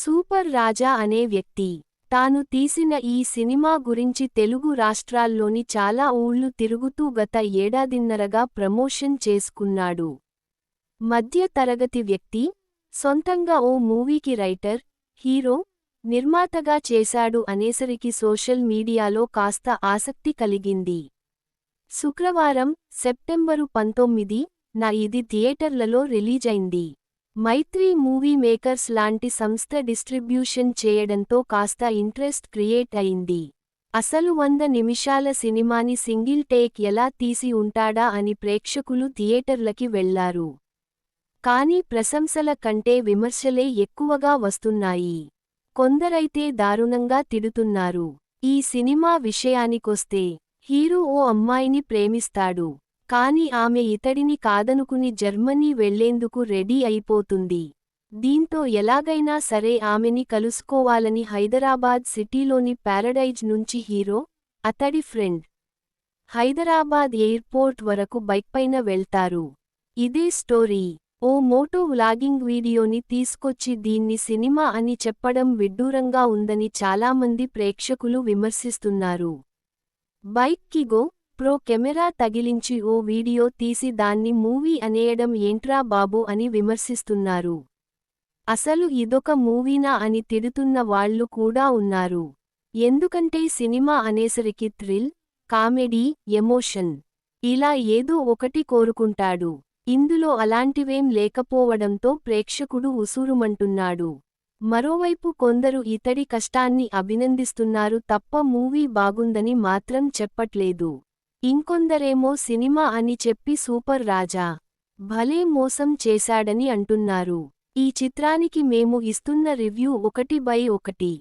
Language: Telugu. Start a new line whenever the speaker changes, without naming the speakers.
సూపర్ రాజా అనే వ్యక్తి. తాను తీసిన ఈ సినిమా గురించి తెలుగు రాష్ట్రాల్లోని చాలా ఊళ్ళు తిరుగుతూ గత ఏడాదిన్నరగా ప్రమోషన్ చేసుకున్నాడు. మధ్య తరగతి వ్యక్తి సొంతంగా ఓ మూవీకి రైటర్ హీరో నిర్మాతగా చేశాడు అనేసరికి సోషల్ మీడియాలో కాస్త ఆసక్తి కలిగింది. శుక్రవారం సెప్టెంబరు పంతొమ్మిది నా ఇది థియేటర్లలో రిలీజైంది. మైత్రి మూవీ మేకర్స్ లాంటి సంస్థ డిస్ట్రిబ్యూషన్ చేయడంతో కాస్త ఇంట్రెస్ట్ క్రియేట్ అయింది. అసలు వంద నిమిషాల సినిమాని సింగిల్ టేక్ ఎలా తీసి ఉంటాడా అని ప్రేక్షకులు థియేటర్లకి వెళ్ళారు. కానీ ప్రశంసల కంటే విమర్శలే ఎక్కువగా వస్తున్నాయి. కొందరైతే దారుణంగా తిడుతున్నారు. ఈ సినిమా విషయానికొస్తే హీరో ఓ అమ్మాయిని ప్రేమిస్తాడు. కాని ఆమె ఇతడిని కాదనుకుని జర్మనీ వెళ్ళేందుకు రెడీ అయిపోతుంది. దీంతో ఎలాగైనా సరే ఆమెని కలుసుకోవాలని హైదరాబాద్ సిటీలోని ప్యారడైజ్ నుంచి హీరో అతడి ఫ్రెండ్ హైదరాబాద్ ఎయిర్పోర్ట్ వరకు బైక్పైన వెళ్తారు. ఇదే స్టోరీ. ఓ మోటో వ్లాగింగ్ వీడియోని తీసుకొచ్చి దీన్ని సినిమా అని చెప్పడం విడ్డూరంగా ఉందని చాలామంది ప్రేక్షకులు విమర్శిస్తున్నారు. బైక్ కిగో ప్రో కెమెరా తగిలించి ఓ వీడియో తీసి దాన్ని మూవీ అనేయడం ఏంట్రా బాబు అని విమర్శిస్తున్నారు. అసలు ఇదొక మూవీనా అని తిడుతున్న వాళ్ళు కూడా ఉన్నారు. ఎందుకంటే సినిమా అనేసరికి థ్రిల్ కామెడీ ఎమోషన్. ఇలా ఏదో ఒకటి కోరుకుంటాడు. ఇందులో అలాంటివేం లేకపోవడంతో ప్రేక్షకుడు ఉసూరుమంటున్నాడు. మరోవైపు కొందరు ఇతడి కష్టాన్ని అభినందిస్తున్నారు తప్ప మూవీ బాగుందని మాత్రం చెప్పట్లేదు. ఇంకొందరేమో సినిమా అని చెప్పి సూపర్ రాజా. భలే మోసం చేశాడని అంటున్నారు. ఈ చిత్రానికి మేము ఇస్తున్న రివ్యూ ఒకటి బై ఒకటి.